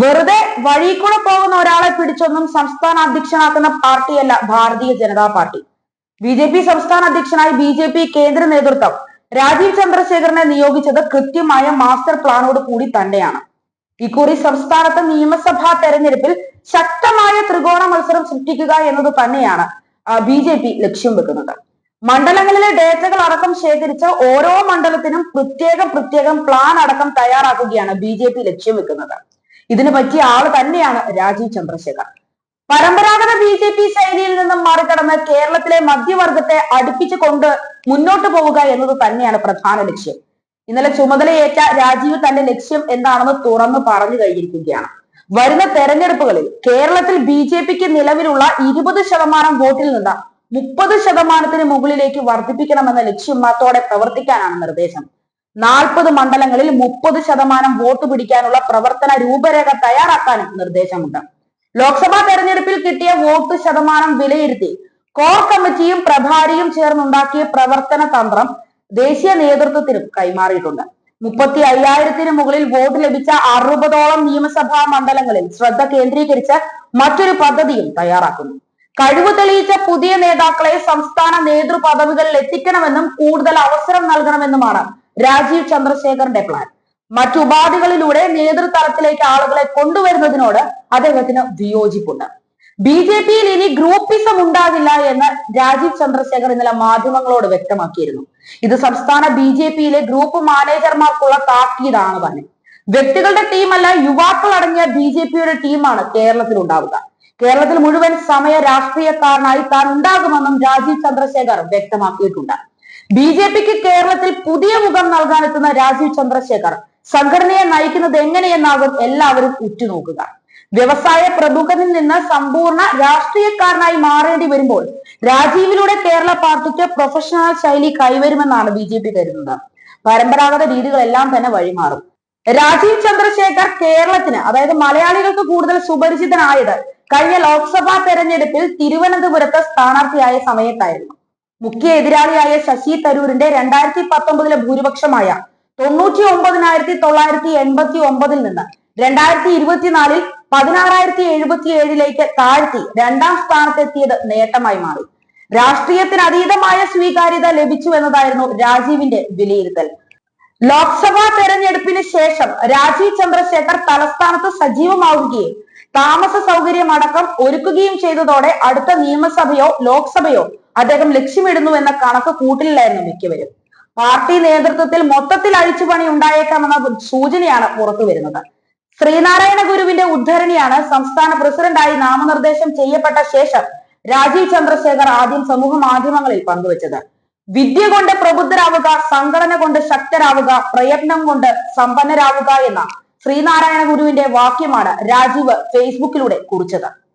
വെറുതെ വഴി കൂടെ പോകുന്ന ഒരാളെ പിടിച്ചൊന്നും സംസ്ഥാന അധ്യക്ഷനാക്കുന്ന പാർട്ടിയല്ല Bharatiya Janata party. B J P സംസ്ഥാന അധ്യക്ഷനായി ബി ജെ പി കേന്ദ്ര നേതൃത്വം രാജീവ് ചന്ദ്രശേഖരനെ നിയോഗിച്ചത് കൃത്യമായ മാസ്റ്റർ പ്ലാനോട് കൂടി തന്നെയാണ്. ഇക്കുറി സംസ്ഥാനത്ത് നിയമസഭാ തെരഞ്ഞെടുപ്പിൽ ശക്തമായ ത്രികോണ മത്സരം സൃഷ്ടിക്കുക എന്നത് തന്നെയാണ് ബി ജെ പി ലക്ഷ്യം വെക്കുന്നത്. മണ്ഡലങ്ങളിലെ ഡേറ്റകൾ അടക്കം ശേഖരിച്ച് ഓരോ മണ്ഡലത്തിനും പ്രത്യേകം പ്രത്യേകം പ്ലാൻ അടക്കം തയ്യാറാക്കുകയാണ് ബി ജെ പി ലക്ഷ്യം വെക്കുന്നത്. ഇതിന് പറ്റിയ ആൾ തന്നെയാണ് രാജീവ് ചന്ദ്രശേഖർ. പരമ്പരാഗത ബി ജെ പി ശൈലിയിൽ നിന്നും മറികടന്ന് കേരളത്തിലെ മധ്യവർഗത്തെ അടുപ്പിച്ചു കൊണ്ട് മുന്നോട്ട് പോവുക എന്നത് തന്നെയാണ് പ്രധാന ലക്ഷ്യം. ഇന്നലെ ചുമതലയേറ്റ രാജീവ് തന്റെ ലക്ഷ്യം എന്താണെന്ന് തുറന്നു പറഞ്ഞു കഴിഞ്ഞിരിക്കുകയാണ്. വരുന്ന തെരഞ്ഞെടുപ്പുകളിൽ കേരളത്തിൽ ബി ജെ പിക്ക് നിലവിലുള്ള ഇരുപത് ശതമാനം വോട്ടിൽ നിന്ന് മുപ്പത് ശതമാനത്തിന് മുകളിലേക്ക് വർദ്ധിപ്പിക്കണമെന്ന ലക്ഷ്യം മാത്രോടെ പ്രവർത്തിക്കാനാണ് നിർദ്ദേശം. നാൽപ്പത് മണ്ഡലങ്ങളിൽ മുപ്പത് ശതമാനം വോട്ട് പിടിക്കാനുള്ള പ്രവർത്തന രൂപരേഖ തയ്യാറാക്കാനും നിർദ്ദേശമുണ്ട്. ലോക്സഭാ തെരഞ്ഞെടുപ്പിൽ കിട്ടിയ വോട്ട് ശതമാനം വിലയിരുത്തി കോർ കമ്മിറ്റിയും പ്രഭാരിയും ചേർന്നുണ്ടാക്കിയ പ്രവർത്തന തന്ത്രം ദേശീയ നേതൃത്വത്തിനും കൈമാറിയിട്ടുണ്ട്. മുപ്പത്തി അയ്യായിരത്തിന് മുകളിൽ വോട്ട് ലഭിച്ച അറുപതോളം നിയമസഭാ മണ്ഡലങ്ങളിൽ ശ്രദ്ധ കേന്ദ്രീകരിച്ച് മറ്റൊരു പദ്ധതിയും തയ്യാറാക്കുന്നു. കഴിവ് തെളിയിച്ച പുതിയ നേതാക്കളെ സംസ്ഥാന നേതൃപദവികളിൽ എത്തിക്കണമെന്നും കൂടുതൽ അവസരം നൽകണമെന്നുമാണ് രാജീവ് ചന്ദ്രശേഖറിന്റെ പ്ലാൻ മറ്റു മറ്റുപാധികളിലൂടെ നേതൃതലത്തിലേക്ക് ആളുകളെ കൊണ്ടുവരുന്നതിനോട് അദ്ദേഹത്തിന് വിയോജിപ്പുണ്ട്. ബി ജെ പിയിൽ ഇനി ഗ്രൂപ്പിസം ഉണ്ടാകില്ല എന്ന് രാജീവ് ചന്ദ്രശേഖർ ഇന്നലെ മാധ്യമങ്ങളോട് വ്യക്തമാക്കിയിരുന്നു. ഇത് സംസ്ഥാന ബി ജെ പിയിലെ ഗ്രൂപ്പ് മാനേജർമാർക്കുള്ള താക്കീതാണ് തന്നെ വ്യക്തികളുടെ ടീമല്ല യുവാക്കൾ അടങ്ങിയ ബി ജെ പിയുടെ ടീമാണ് കേരളത്തിൽ ഉണ്ടാവുക. കേരളത്തിൽ മുഴുവൻ സമയ രാഷ്ട്രീയക്കാരനായി താൻ ഉണ്ടാകുമെന്നും രാജീവ് ചന്ദ്രശേഖർ വ്യക്തമാക്കിയിട്ടുണ്ട്. ബി ജെ പിക്ക് കേരളത്തിൽ പുതിയ മുഖം നൽകാനെത്തുന്ന രാജീവ് ചന്ദ്രശേഖർ സംഘടനയെ നയിക്കുന്നത് എങ്ങനെയെന്നാകും എല്ലാവരും ഉറ്റുനോക്കുക. വ്യവസായ പ്രമുഖനിൽ നിന്ന് സമ്പൂർണ രാഷ്ട്രീയക്കാരനായി മാറേണ്ടി വരുമ്പോൾ രാജീവിലൂടെ കേരള പാർട്ടിക്ക് പ്രൊഫഷണൽ ശൈലി കൈവരുമെന്നാണ് ബി ജെ പി കരുതുന്നത്. പരമ്പരാഗത രീതികളെല്ലാം തന്നെ വഴിമാറും. രാജീവ് ചന്ദ്രശേഖർ കേരളത്തിന് അതായത് മലയാളികൾക്ക് കൂടുതൽ സുപരിചിതനായത് കഴിഞ്ഞ ലോക്സഭാ തെരഞ്ഞെടുപ്പിൽ തിരുവനന്തപുരത്ത് സ്ഥാനാർത്ഥിയായ സമയത്തായിരുന്നു. മുഖ്യ എതിരാളിയായ ശശി തരൂരിന്റെ രണ്ടായിരത്തി പത്തൊമ്പതിലെ ഭൂരിപക്ഷമായ തൊണ്ണൂറ്റി ഒമ്പതിനായിരത്തി തൊള്ളായിരത്തി എൺപത്തി ഒമ്പതിൽ നിന്ന് രണ്ടായിരത്തി ഇരുപത്തിനാലിൽ പതിനാറായിരത്തി എഴുപത്തി ഏഴിലേക്ക് താഴ്ത്തി രണ്ടാം സ്ഥാനത്തെത്തിയത് നേട്ടമായി മാറി. രാഷ്ട്രീയത്തിന് അതീതമായ സ്വീകാര്യത ലഭിച്ചു എന്നതായിരുന്നു രാജീവിന്റെ വിലയിരുത്തൽ. ലോക്സഭാ തെരഞ്ഞെടുപ്പിന് ശേഷം രാജീവ് ചന്ദ്രശേഖർ തലസ്ഥാനത്ത് സജീവമാവുകയും താമസ സൗകര്യം അടക്കം ഒരുക്കുകയും ചെയ്തതോടെ അടുത്ത നിയമസഭയോ ലോക്സഭയോ അദ്ദേഹം ലക്ഷ്യമിടുന്നു എന്ന കണക്ക് കൂട്ടിലായിരുന്നു മിക്കവരും. പാർട്ടി നേതൃത്വത്തിൽ മൊത്തത്തിൽ അഴിച്ചുപണി ഉണ്ടായേക്കാമെന്ന സൂചനയാണ് പുറത്തു വരുന്നത്. ശ്രീനാരായണ ഗുരുവിന്റെ ഉദ്ധരണിയാണ് സംസ്ഥാന പ്രസിഡന്റായി നാമനിർദ്ദേശം ചെയ്യപ്പെട്ട ശേഷം രാജീവ് ചന്ദ്രശേഖർ ആദ്യം സമൂഹ മാധ്യമങ്ങളിൽ പങ്കുവച്ചത്. വിദ്യ കൊണ്ട് പ്രബുദ്ധരാവുക സംഘടന കൊണ്ട് ശക്തരാവുക പ്രയത്നം കൊണ്ട് സമ്പന്നരാവുക എന്ന ശ്രീനാരായണ ഗുരുവിന്റെ വാക്യമാണ് രാജീവ് ഫേസ്ബുക്കിലൂടെ കുറിച്ചത്.